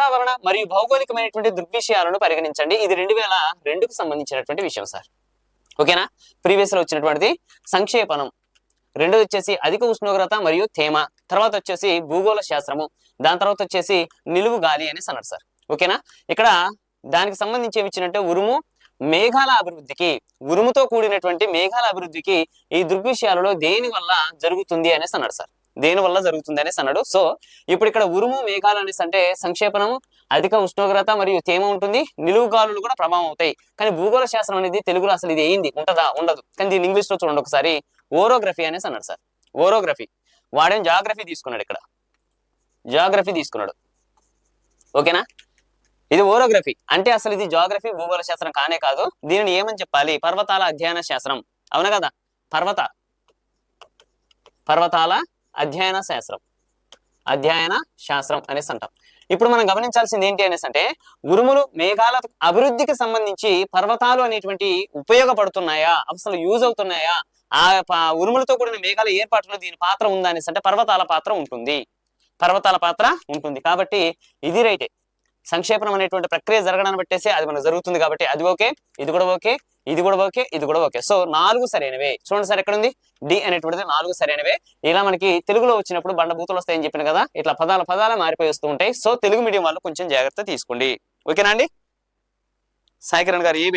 వాతావరణ మరియు భౌగోళికమైనటువంటి దృగ్విషయాలను పరిగణించండి. ఇది రెండు వేల రెండుకు సంబంధించినటువంటి విషయం సార్. ఓకేనా? ప్రీవియస్లో వచ్చినటువంటిది సంక్షేపణం. రెండోది వచ్చేసి అధిక ఉష్ణోగ్రత మరియు తేమ. తర్వాత వచ్చేసి భూగోళ శాస్త్రము. దాని తర్వాత వచ్చేసి నిలువు గాలి అనేసి అన్నారు సార్. ఓకేనా? ఇక్కడ దానికి సంబంధించి ఏమి ఇచ్చినట్టే ఉరుము మేఘాల అభివృద్ధికి ఉరుముతో కూడినటువంటి మేఘాల అభివృద్ధికి ఈ దృగ్విషయాలలో దేని వల్ల జరుగుతుంది అనేసి అన్నాడు సార్. దేని వల్ల జరుగుతుంది అనేసి అన్నాడు. సో ఇప్పుడు ఇక్కడ ఉరుము మేఘాలు అనేసి అంటే సంక్షేపణము అధిక ఉష్ణోగ్రత మరియు తేమ ఉంటుంది. నిలువుగాలులు కూడా ప్రభావం అవుతాయి. కానీ భూగోళ శాస్త్రం అనేది తెలుగులో అసలు ఇది ఏంది? ఉంటదా? ఉండదు. కానీ దీన్ని ఇంగ్లీష్లో చూడండి ఒకసారి. ఓరోగ్రఫీ అనేసి అన్నాడు సార్. ఓరోగ్రఫీ వాడేం జాగ్రఫీ తీసుకున్నాడు ఇక్కడ. జాగ్రఫీ తీసుకున్నాడు. ఓకేనా? ఇది ఓరోగ్రఫీ అంటే అసలు ఇది జాగ్రఫీ భూగోళ శాస్త్రం కానే కాదు. దీనిని ఏమని చెప్పాలి? పర్వతాల అధ్యయన శాస్త్రం. అవునా కదా? పర్వత. పర్వతాల అధ్యయన శాస్త్రం. అధ్యయన శాస్త్రం అనేసి అంటాం. ఇప్పుడు మనం గమనించాల్సింది ఏంటి అనేసి అంటే ఉరుములు మేఘాల అభివృద్ధికి సంబంధించి పర్వతాలు అనేటువంటి ఉపయోగపడుతున్నాయా? అసలు యూజ్ అవుతున్నాయా? ఆ ఉరుములతో కూడిన మేఘాల ఏర్పాటులో దీని పాత్ర ఉందా అనేసి అంటే పర్వతాల పాత్ర ఉంటుంది. పర్వతాల పాత్ర ఉంటుంది. కాబట్టి ఇది రైటే. సంక్షేపణం అనేటువంటి ప్రక్రియ జరగడానికి బట్టేసి అది మనకు జరుగుతుంది కాబట్టి అది ఓకే ఇది కూడా ఓకే ఇది కూడా ఓకే ఇది కూడా ఓకే. సో నాలుగు సరైనవే. చూడండి సార్ ఎక్కడ ఉంది డి అనేటువంటిది నాలుగు సరైనవే. ఇలా మనకి తెలుగులో వచ్చినప్పుడు బండ వస్తాయని చెప్పిన కదా ఇట్లా పదాల పదాలు మారిపోయి వస్తూ ఉంటాయి. సో తెలుగు మీడియం వాళ్ళు కొంచెం జాగ్రత్త తీసుకోండి. ఓకేనా అండి? సాయి కిరణ్ గారు ఏ